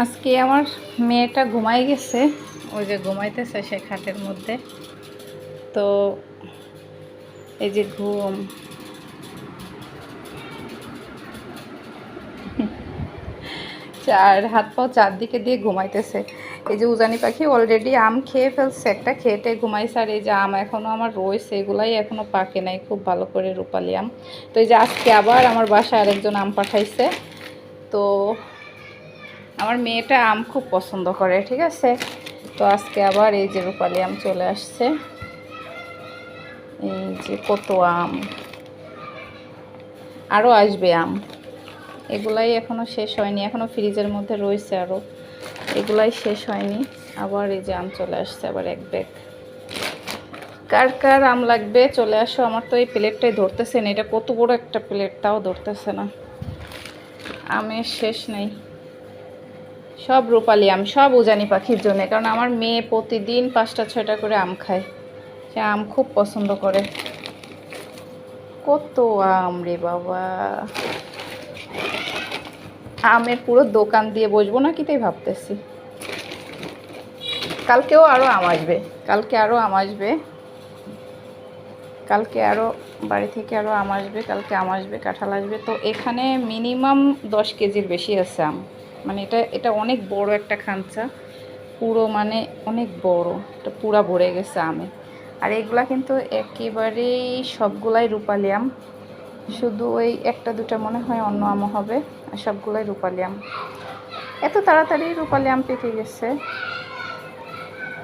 আজকে আমার মেয়েটা ঘুমাই গেছে, ওই যে ঘুমাইতেছে সে খাটের মধ্যে। তো এই যে ঘুম। চার, হাত পাও চারদিকে দিয়ে ঘুমাইতেছে। এই যে উজানি পাখি অলরেডি আম খেয়ে ফেলছে, একটা খেটে ঘুমাইছে, আর এই যে আম এখনও আমার রয়েছে, এগুলাই এখনও পাকে নাই, খুব ভালো করে রূপালি আম। তো এই যে আজকে আবার আমার বাসায় আরেকজন আম পাঠাইছে। তো আমার মেয়েটা আম খুব পছন্দ করে, ঠিক আছে? তো আজকে আবার এই যে রূপালি আম চলে আসছে। এই যে কত আম। আরও আসবে আম। এগুলাই এখনও শেষ হয়নি এখনও ফ্রিজের মধ্যে রয়েছে আরও এগুলাই শেষ হয়নি, আবার এই যে আম চলে আসছে, আবার এক ব্যাগ। কার কার আম লাগবে? চলে আসো, আমার তো এই প্লেটটাই ধরতেছে না, এটা কত বড় একটা প্লেট, তাও ধরতেছে না। আমের শেষ নেই। সব রূপালি আম, সব উজানি পাখির জন্য, কারণ আমার মেয়ে প্রতিদিন পাঁচটা, ছয়টা করে আম খায়। সে আম খুব পছন্দ করে। কত আম রে বাবা। আমের পুরো দোকান দিয়ে বসবো না কি তাই ভাবতেছি? কালকেও আরও আম আসবে, কালকে আরও আম আসবে। কালকে আরও বাড়ি থেকে আরও আম আসবে, কালকে আম আসবে, কাঁঠাল আসবে। তো এখানে মিনিমাম দশ কেজির বেশি আছে আম। মানে এটা এটা অনেক বড় একটা খাঞ্চা পুরো মানে অনেক বড়। এটা পুরা ভরে গেছে আমে। আর এগুলা কিন্তু একেবারেই সবগুলাই রূপালি আম শুধু ওই একটা দুটা মনে হয় অন্য আমও হবে, আর সবগুলাই রূপালি আম এত তাড়াতাড়ি রূপালি আম পেকে গেছে।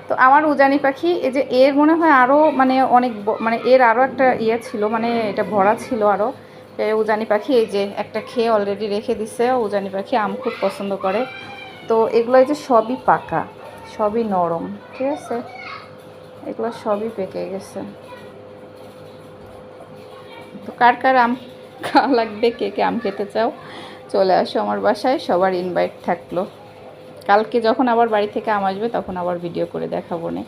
তো আমার উজানি পাখি, এই যে এর মনে হয় আরও মানে অনেক মানে এর আরও একটা ইয়ে ছিল মানে এটা ভরা ছিল আরও উজানি পাখি, এই যে একটা খেয়ে অলরেডি রেখে দিছে, উজানি পাখি আম খুব পছন্দ করে। তো এগুলো এই যে সবই পাকা, সবই নরম, ঠিক আছে? এগুলো সবই পেকে গেছে। তো কার কার আম খাওয়া লাগবে, কে কে আম খেতে চাও, চলে আসো আমার বাসায়, সবার ইনভাইট থাকল। কালকে যখন আবার বাড়ি থেকে আম আসবে, তখন আবার ভিডিও করে দেখাবো নে।